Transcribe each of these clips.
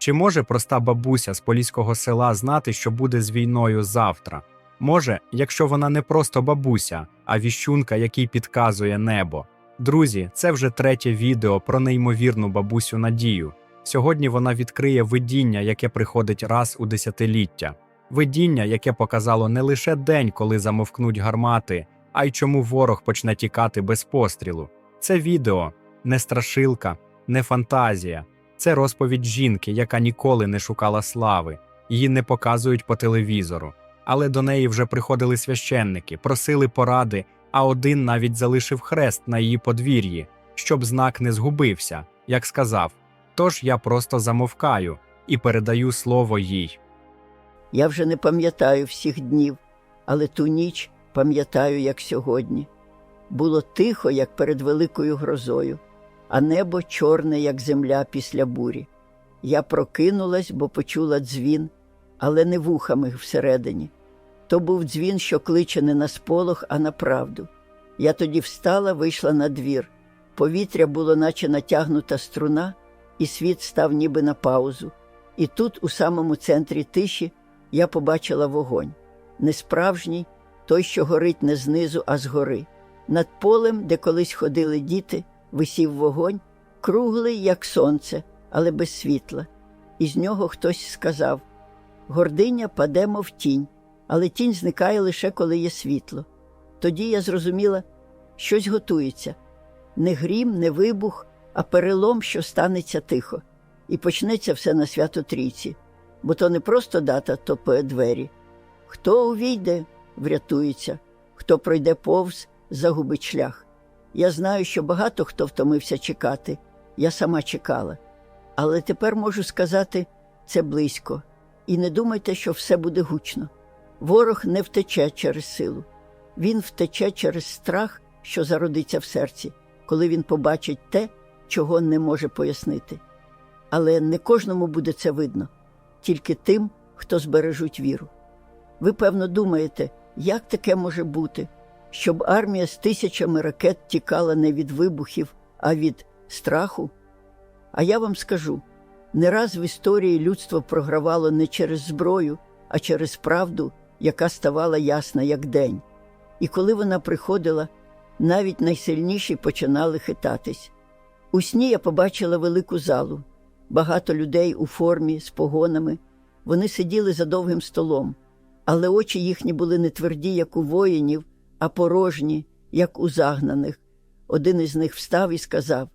Чи може проста бабуся з поліського села знати, що буде з війною завтра? Може, якщо вона не просто бабуся, а віщунка, який підказує небо. Друзі, це вже третє відео про неймовірну бабусю Надію. Сьогодні вона відкриє видіння, яке приходить раз у десятиліття. Видіння, яке показало не лише день, коли замовкнуть гармати, а й чому ворог почне тікати без пострілу. Це відео не страшилка, не фантазія. Це розповідь жінки, яка ніколи не шукала слави, її не показують по телевізору. Але до неї вже приходили священники, просили поради, а один навіть залишив хрест на її подвір'ї, щоб знак не згубився, як сказав. Тож я просто замовкаю і передаю слово їй. Я вже не пам'ятаю всіх днів, але ту ніч пам'ятаю, як сьогодні. Було тихо, як перед великою грозою, а небо чорне, як земля після бурі. Я прокинулась, бо почула дзвін, але не вухами всередині. То був дзвін, що кличе не на сполох, а на правду. Я тоді встала, вийшла на двір. Повітря було, наче натягнута струна, і світ став ніби на паузу. І тут, у самому центрі тиші, я побачила вогонь. Не справжній, той, що горить не знизу, а згори. Над полем, де колись ходили діти, висів вогонь, круглий, як сонце, але без світла. І з нього хтось сказав: Гординя падемо в тінь, але тінь зникає лише коли є світло. Тоді я зрозуміла, щось готується не грім, не вибух, а перелом, що станеться тихо, і почнеться все на свято трійці, бо то не просто дата топає двері. Хто увійде, врятується, хто пройде повз, загубить шлях. Я знаю, що багато хто втомився чекати, я сама чекала. Але тепер можу сказати це близько. І не думайте, що все буде гучно. Ворог не втече через силу, він втече через страх, що зародиться в серці, коли він побачить те, чого не може пояснити. Але не кожному буде це видно, тільки тим, хто збережуть віру. Ви, певно, думаєте, як таке може бути, щоб армія з тисячами ракет тікала не від вибухів, а від страху? А я вам скажу: не раз в історії людство програвало не через зброю, а через правду, яка ставала ясна як день. І коли вона приходила, навіть найсильніші починали хитатись. У сні я побачила велику залу, багато людей у формі з погонами. Вони сиділи за довгим столом, але очі їхні були не тверді, як у воїнів, а порожні, як у загнаних. Один із них встав і сказав: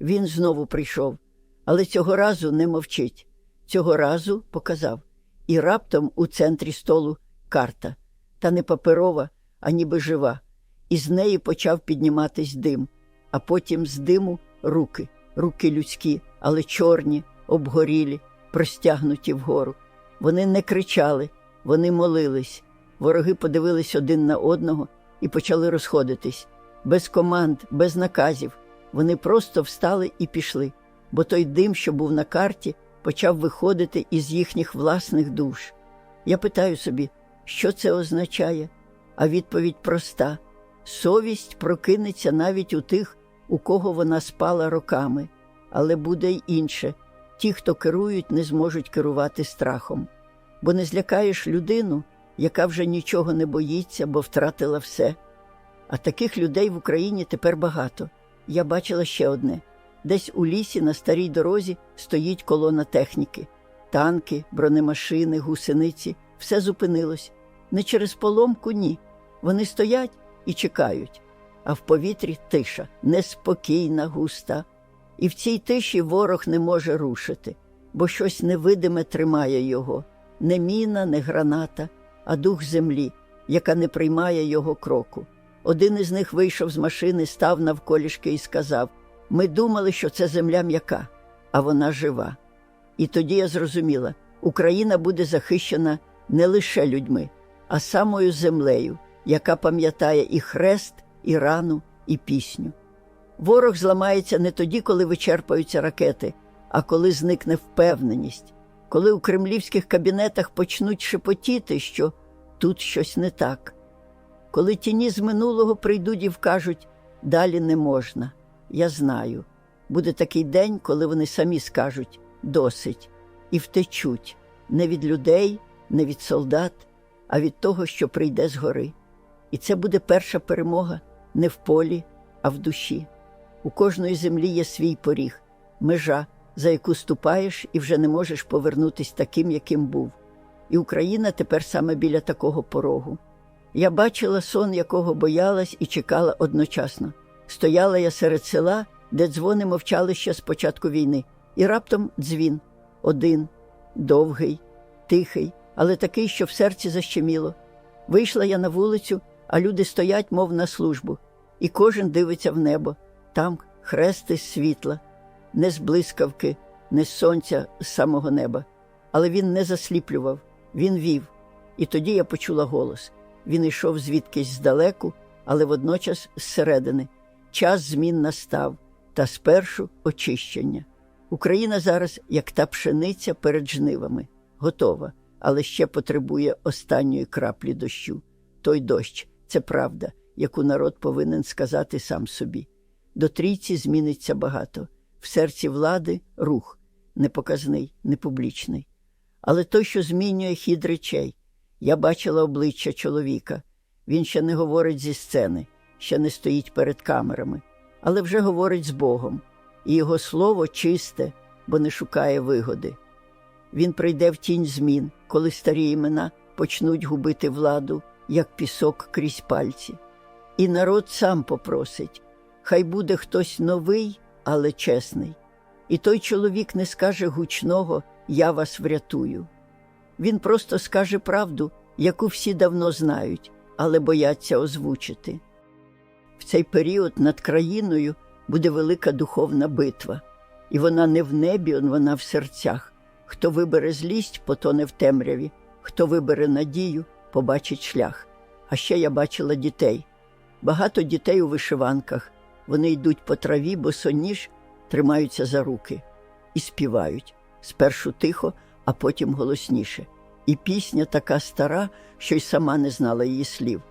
Він знову прийшов, але цього разу не мовчить. Цього разу показав. І раптом у центрі столу карта, та не паперова, а ніби жива. І з неї почав підніматись дим, а потім з диму руки, руки людські, але чорні, обгорілі, простягнуті вгору. Вони не кричали, вони молились. Вороги подивились один на одного і почали розходитись. Без команд, без наказів. Вони просто встали і пішли, бо той дим, що був на карті, почав виходити із їхніх власних душ. Я питаю собі, що це означає? А відповідь проста: совість прокинеться навіть у тих, у кого вона спала роками, але буде й інше ті, хто керують, не зможуть керувати страхом, бо не злякаєш людину, яка вже нічого не боїться, бо втратила все. А таких людей в Україні тепер багато. Я бачила ще одне: десь у лісі на старій дорозі стоїть колона техніки, танки, бронемашини, гусениці, все зупинилось. Не через поломку, ні. Вони стоять і чекають, а в повітрі тиша, неспокійна, густа. І в цій тиші ворог не може рушити, бо щось невидиме тримає його не міна, не граната, а дух землі, яка не приймає його кроку. Один із них вийшов з машини, став навколішки і сказав: Ми думали, що це земля м'яка, а вона жива. І тоді я зрозуміла, Україна буде захищена не лише людьми, а самою землею, яка пам'ятає і хрест, і рану, і пісню. Ворог зламається не тоді, коли вичерпаються ракети, а коли зникне впевненість, коли у кремлівських кабінетах почнуть шепотіти, що тут щось не так. Коли тіні з минулого прийдуть і вкажуть далі не можна. Я знаю. Буде такий день, коли вони самі скажуть досить. і втечуть не від людей, не від солдат, а від того, що прийде згори. І це буде перша перемога не в полі, а в душі. У кожної землі є свій поріг, межа, за яку ступаєш і вже не можеш повернутись таким, яким був. І Україна тепер саме біля такого порогу. Я бачила сон, якого боялась і чекала одночасно. Стояла я серед села, де дзвони мовчали ще з початку війни, і раптом дзвін один, довгий, тихий, але такий, що в серці защеміло. Вийшла я на вулицю, а люди стоять, мов на службу, і кожен дивиться в небо. Там хрести світла, не з блискавки, не з сонця з самого неба. Але він не засліплював, він вів. І тоді я почула голос. Він йшов звідкись здалеку, але водночас зсередини. Час змін настав, та спершу очищення. Україна зараз, як та пшениця перед жнивами, готова, але ще потребує останньої краплі дощу. Той дощ це правда, яку народ повинен сказати сам собі. До трійці зміниться багато. В серці влади рух непоказний, непублічний. Але той, що змінює хід речей. Я бачила обличчя чоловіка. Він ще не говорить зі сцени, ще не стоїть перед камерами, але вже говорить з Богом, і його слово чисте, бо не шукає вигоди. Він прийде в тінь змін, коли старі імена почнуть губити владу, як пісок крізь пальці. І народ сам попросить хай буде хтось новий, але чесний. І той чоловік не скаже гучного Я вас врятую. Він просто скаже правду, яку всі давно знають, але бояться озвучити. В цей період над країною буде велика духовна битва, і вона не в небі, вона в серцях. Хто вибере злість, потоне в темряві, хто вибере надію, побачить шлях. А ще я бачила дітей. Багато дітей у вишиванках. Вони йдуть по траві, босоніж, тримаються за руки і співають спершу тихо, а потім голосніше. І пісня така стара, що й сама не знала її слів.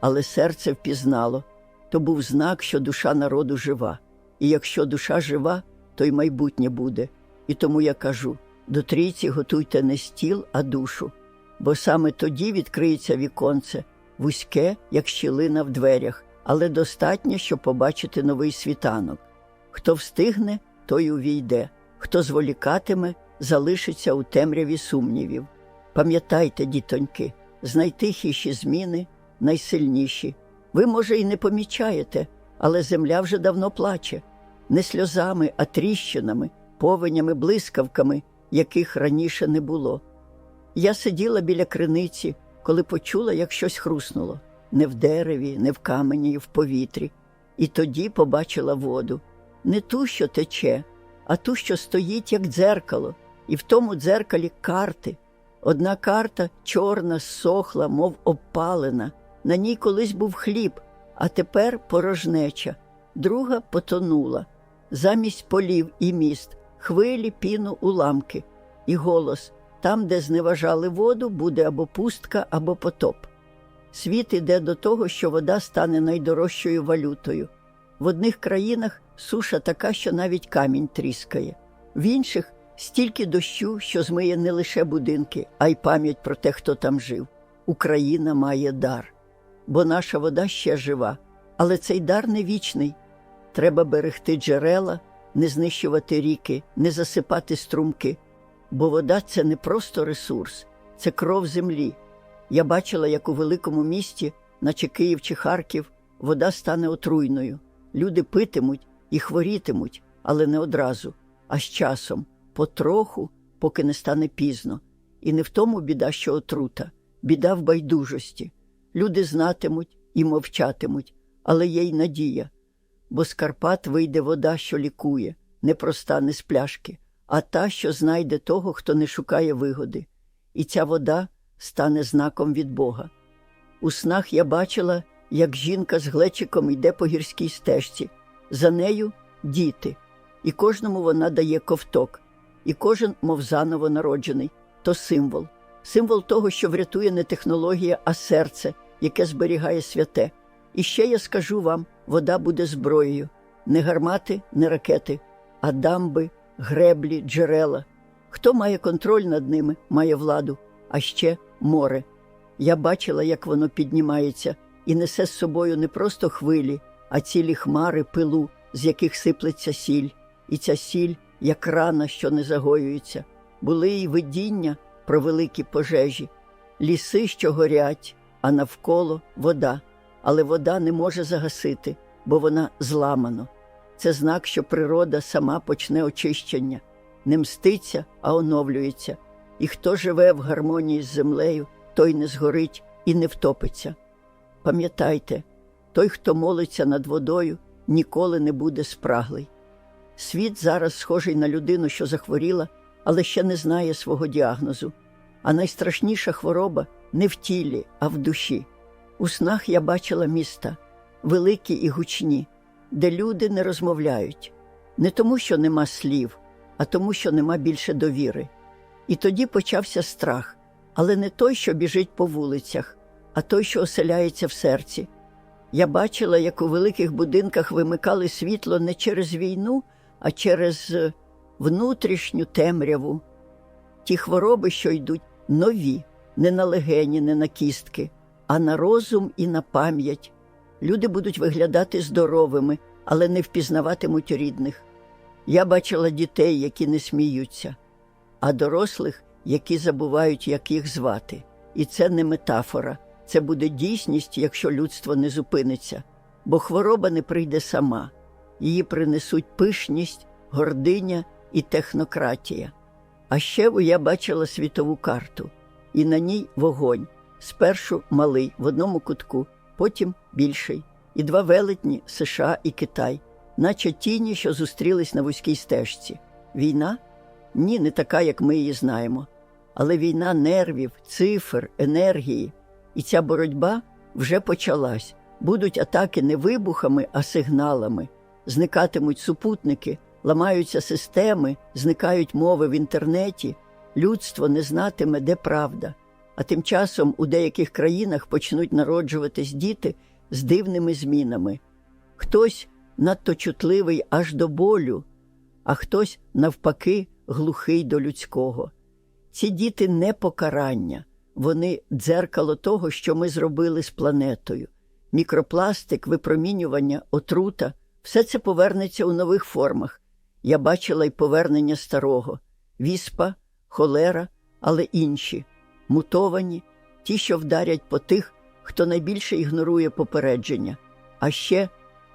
Але серце впізнало то був знак, що душа народу жива. І якщо душа жива, то й майбутнє буде. І тому я кажу: до трійці готуйте не стіл, а душу, бо саме тоді відкриється віконце, вузьке, як щілина в дверях, але достатньо, щоб побачити новий світанок. Хто встигне, той увійде, хто зволікатиме, залишиться у темряві сумнівів. Пам'ятайте, дітоньки, з найтихіші зміни найсильніші. Ви, може, і не помічаєте, але земля вже давно плаче, не сльозами, а тріщинами, повенями, блискавками, яких раніше не було. Я сиділа біля криниці, коли почула, як щось хруснуло не в дереві, не в камені, в повітрі, і тоді побачила воду не ту, що тече, а ту, що стоїть, як дзеркало, і в тому дзеркалі карти. Одна карта чорна, сохла, мов обпалена. На ній колись був хліб, а тепер порожнеча. Друга потонула. Замість полів і міст, хвилі, піну, уламки. І голос там, де зневажали воду, буде або пустка, або потоп. Світ іде до того, що вода стане найдорожчою валютою. В одних країнах суша така, що навіть камінь тріскає, в інших стільки дощу, що змиє не лише будинки, а й пам'ять про те, хто там жив. Україна має дар, бо наша вода ще жива, але цей дар не вічний. Треба берегти джерела, не знищувати ріки, не засипати струмки, бо вода це не просто ресурс, це кров землі. Я бачила, як у великому місті, наче Київ чи Харків, вода стане отруйною. Люди питимуть і хворітимуть, але не одразу, а з часом, потроху, поки не стане пізно. І не в тому біда, що отрута, біда в байдужості. Люди знатимуть і мовчатимуть, але є й надія. Бо з Карпат вийде вода, що лікує, не проста, не з пляшки, а та, що знайде того, хто не шукає вигоди. І ця вода стане знаком від Бога. У снах я бачила, як жінка з глечиком йде по гірській стежці, за нею діти, і кожному вона дає ковток, і кожен, мов заново народжений, то символ, символ того, що врятує не технологія, а серце, яке зберігає святе. І ще я скажу вам: вода буде зброєю, не гармати, не ракети, а дамби, греблі, джерела. Хто має контроль над ними, має владу, а ще море. Я бачила, як воно піднімається і несе з собою не просто хвилі, а цілі хмари пилу, з яких сиплеться сіль, і ця сіль, як рана, що не загоюється. Були й видіння про великі пожежі, ліси, що горять, а навколо вода. Але вода не може загасити, бо вона зламано. Це знак, що природа сама почне очищення, не мститься, а оновлюється. І хто живе в гармонії з землею, той не згорить і не втопиться. Пам'ятайте, той, хто молиться над водою, ніколи не буде спраглий. Світ зараз схожий на людину, що захворіла, але ще не знає свого діагнозу. А найстрашніша хвороба не в тілі, а в душі. У снах я бачила міста, великі і гучні, де люди не розмовляють, не тому, що нема слів, а тому, що нема більше довіри. І тоді почався страх, але не той, що біжить по вулицях, а той, що оселяється в серці. Я бачила, як у великих будинках вимикали світло не через війну, а через е, внутрішню темряву. Ті хвороби, що йдуть, нові, не на легені, не на кістки, а на розум і на пам'ять. Люди будуть виглядати здоровими, але не впізнаватимуть рідних. Я бачила дітей, які не сміються, а дорослих, які забувають, як їх звати. І це не метафора, це буде дійсність, якщо людство не зупиниться, бо хвороба не прийде сама. Її принесуть пишність, гординя і технократія. А ще я бачила світову карту, і на ній вогонь. Спершу малий в одному кутку, потім більший, і два велетні США і Китай, наче тіні, що зустрілись на вузькій стежці. Війна? Ні, не така, як ми її знаємо. Але війна нервів, цифр, енергії. І ця боротьба вже почалась. Будуть атаки не вибухами, а сигналами. Зникатимуть супутники, ламаються системи, зникають мови в інтернеті. Людство не знатиме, де правда. А тим часом у деяких країнах почнуть народжуватись діти з дивними змінами. Хтось надто чутливий аж до болю, а хтось, навпаки, глухий до людського. Ці діти не покарання, вони дзеркало того, що ми зробили з планетою. Мікропластик, випромінювання, отрута все це повернеться у нових формах. Я бачила й повернення старого віспа, холера, але інші мутовані, ті, що вдарять по тих, хто найбільше ігнорує попередження. А ще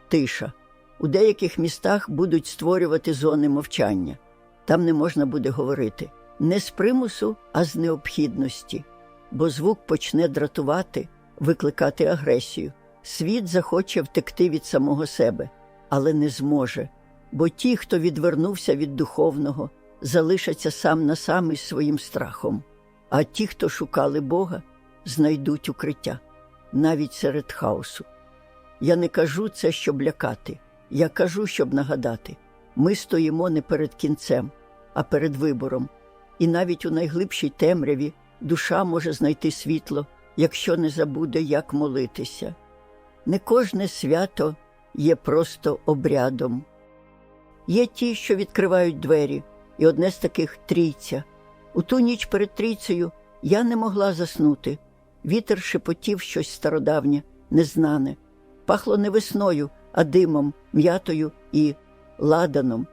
тиша. У деяких містах будуть створювати зони мовчання. Там не можна буде говорити не з примусу, а з необхідності, бо звук почне дратувати, викликати агресію. Світ захоче втекти від самого себе, але не зможе. Бо ті, хто відвернувся від духовного, залишаться сам на сам із своїм страхом. А ті, хто шукали Бога, знайдуть укриття навіть серед хаосу. Я не кажу це, щоб лякати, я кажу, щоб нагадати ми стоїмо не перед кінцем, а перед вибором. І навіть у найглибшій темряві душа може знайти світло, якщо не забуде, як молитися. Не кожне свято є просто обрядом. Є ті, що відкривають двері, і одне з таких трійця. У ту ніч перед трійцею я не могла заснути. Вітер шепотів щось стародавнє, незнане. Пахло не весною, а димом, м'ятою і ладаном.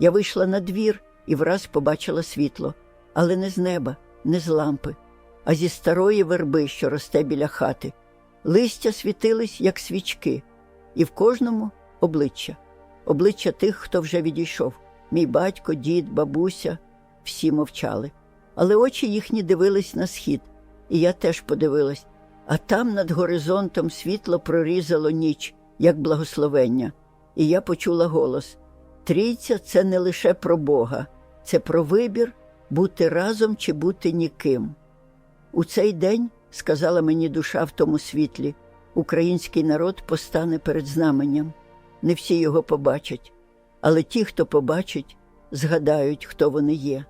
Я вийшла на двір і враз побачила світло, але не з неба, не з лампи, а зі старої верби, що росте біля хати. Листя світились, як свічки, і в кожному обличчя, обличчя тих, хто вже відійшов. Мій батько, дід, бабуся, всі мовчали. Але очі їхні дивились на схід, і я теж подивилась. А там над горизонтом світло прорізало ніч, як благословення, і я почула голос: Трійця це не лише про Бога, це про вибір бути разом чи бути ніким. У цей день, сказала мені душа в тому світлі, український народ постане перед знаменням. Не всі його побачать, але ті, хто побачить, згадають, хто вони є.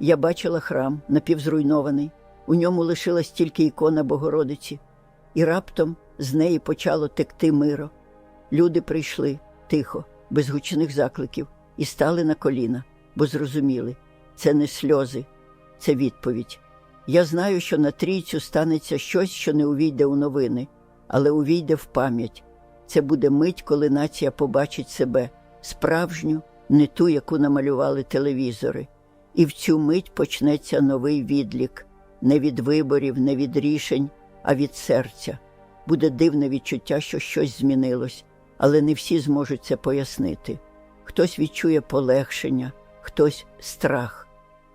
Я бачила храм напівзруйнований, у ньому лишилась тільки ікона Богородиці, і раптом з неї почало текти миро. Люди прийшли тихо, без гучних закликів, і стали на коліна, бо зрозуміли це не сльози, це відповідь. Я знаю, що на трійцю станеться щось, що не увійде у новини, але увійде в пам'ять. Це буде мить, коли нація побачить себе справжню, не ту, яку намалювали телевізори. І в цю мить почнеться новий відлік не від виборів, не від рішень, а від серця. Буде дивне відчуття, що щось змінилось, але не всі зможуть це пояснити. Хтось відчує полегшення, хтось страх,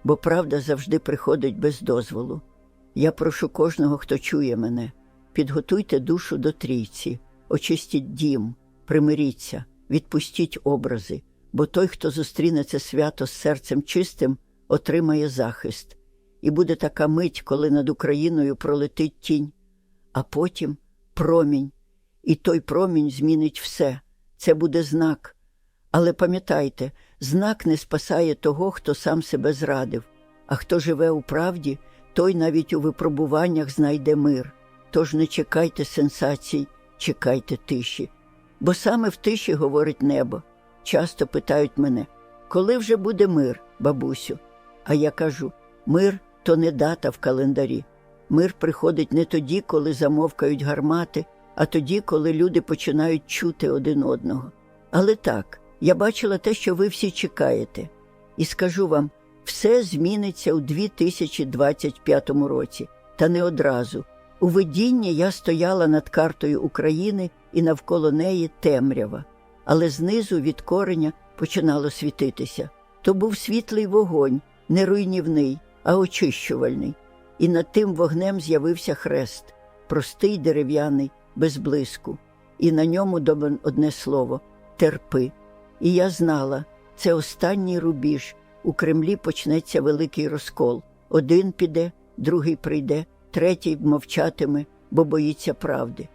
бо правда завжди приходить без дозволу. Я прошу кожного, хто чує мене, підготуйте душу до трійці, очистіть дім, примиріться, відпустіть образи, бо той, хто зустріне це свято з серцем чистим, отримає захист. І буде така мить, коли над Україною пролетить тінь, а потім промінь. І той промінь змінить все. Це буде знак. Але пам'ятайте, знак не спасає того, хто сам себе зрадив, а хто живе у правді, той навіть у випробуваннях знайде мир. Тож не чекайте сенсацій, чекайте тиші. Бо саме в тиші говорить небо. Часто питають мене, коли вже буде мир, бабусю? А я кажу: мир то не дата в календарі. Мир приходить не тоді, коли замовкають гармати, а тоді, коли люди починають чути один одного. Але так, я бачила те, що ви всі чекаєте, і скажу вам, все зміниться у 2025 році, та не одразу. У видінні я стояла над картою України і навколо неї темрява, але знизу від кореня починало світитися. То був світлий вогонь, не руйнівний, а очищувальний. І над тим вогнем з'явився хрест, простий дерев'яний, без блиску, і на ньому добен одне слово терпи. І я знала, це останній рубіж. У Кремлі почнеться великий розкол. Один піде, другий прийде, третій мовчатиме, бо боїться правди.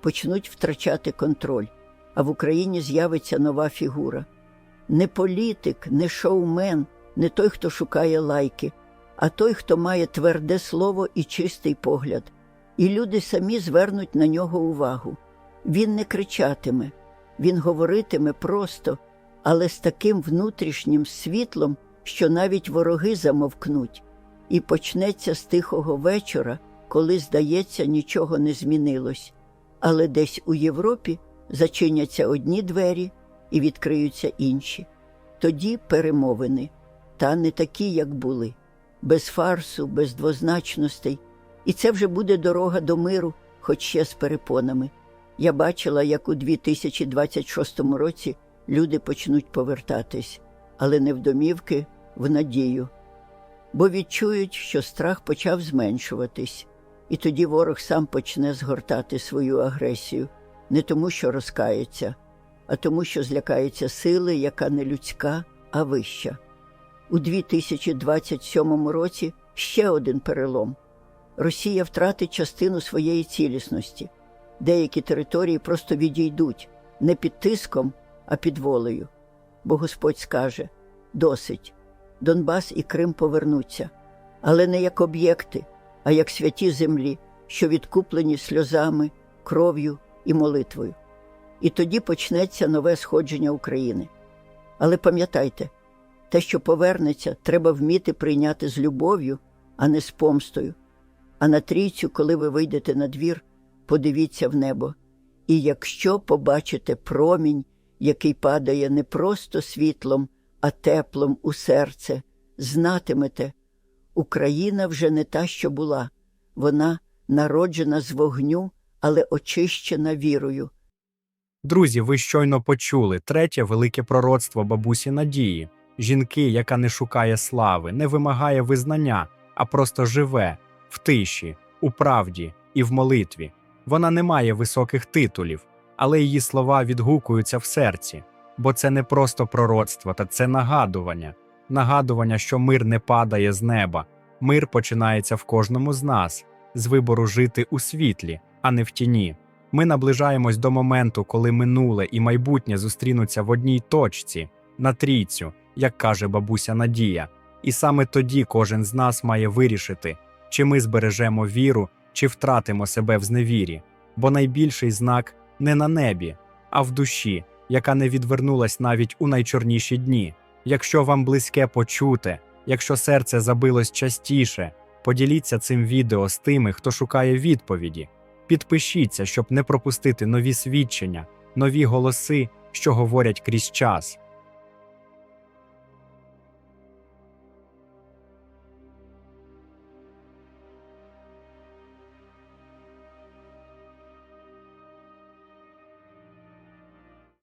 Почнуть втрачати контроль, а в Україні з'явиться нова фігура. Не політик, не шоумен, не той, хто шукає лайки, а той, хто має тверде слово і чистий погляд. І люди самі звернуть на нього увагу. Він не кричатиме, він говоритиме просто, але з таким внутрішнім світлом, що навіть вороги замовкнуть, і почнеться з тихого вечора, коли, здається, нічого не змінилось. Але десь у Європі зачиняться одні двері і відкриються інші. Тоді перемовини, та не такі, як були, без фарсу, без двозначностей. І це вже буде дорога до миру, хоч ще з перепонами. Я бачила, як у 2026 році люди почнуть повертатись, але не в домівки, в надію. Бо відчують, що страх почав зменшуватись, і тоді ворог сам почне згортати свою агресію, не тому, що розкається, а тому, що злякається сили, яка не людська, а вища. У 2027 році ще один перелом. Росія втратить частину своєї цілісності. Деякі території просто відійдуть не під тиском, а під волею. Бо Господь скаже досить. Донбас і Крим повернуться, але не як об'єкти, а як святі землі, що відкуплені сльозами, кров'ю і молитвою. І тоді почнеться нове сходження України. Але пам'ятайте, те, що повернеться, треба вміти прийняти з любов'ю, а не з помстою. А на трійцю, коли ви вийдете на двір, подивіться в небо. І якщо побачите промінь, який падає не просто світлом, а теплом у серце, знатимете, Україна вже не та, що була, вона народжена з вогню, але очищена вірою. Друзі, ви щойно почули третє велике пророцтво бабусі Надії. Жінки, яка не шукає слави, не вимагає визнання, а просто живе в тиші, у правді і в молитві. Вона не має високих титулів, але її слова відгукуються в серці, бо це не просто пророцтво, та це нагадування. Нагадування, що мир не падає з неба, мир починається в кожному з нас, з вибору жити у світлі, а не в тіні. Ми наближаємось до моменту, коли минуле і майбутнє зустрінуться в одній точці, на трійцю, як каже бабуся Надія. І саме тоді кожен з нас має вирішити, чи ми збережемо віру, чи втратимо себе в зневірі, бо найбільший знак не на небі, а в душі, яка не відвернулась навіть у найчорніші дні. Якщо вам близьке почуте, Якщо серце забилось частіше, поділіться цим відео з тими, хто шукає відповіді. Підпишіться, щоб не пропустити нові свідчення, нові голоси, що говорять крізь час.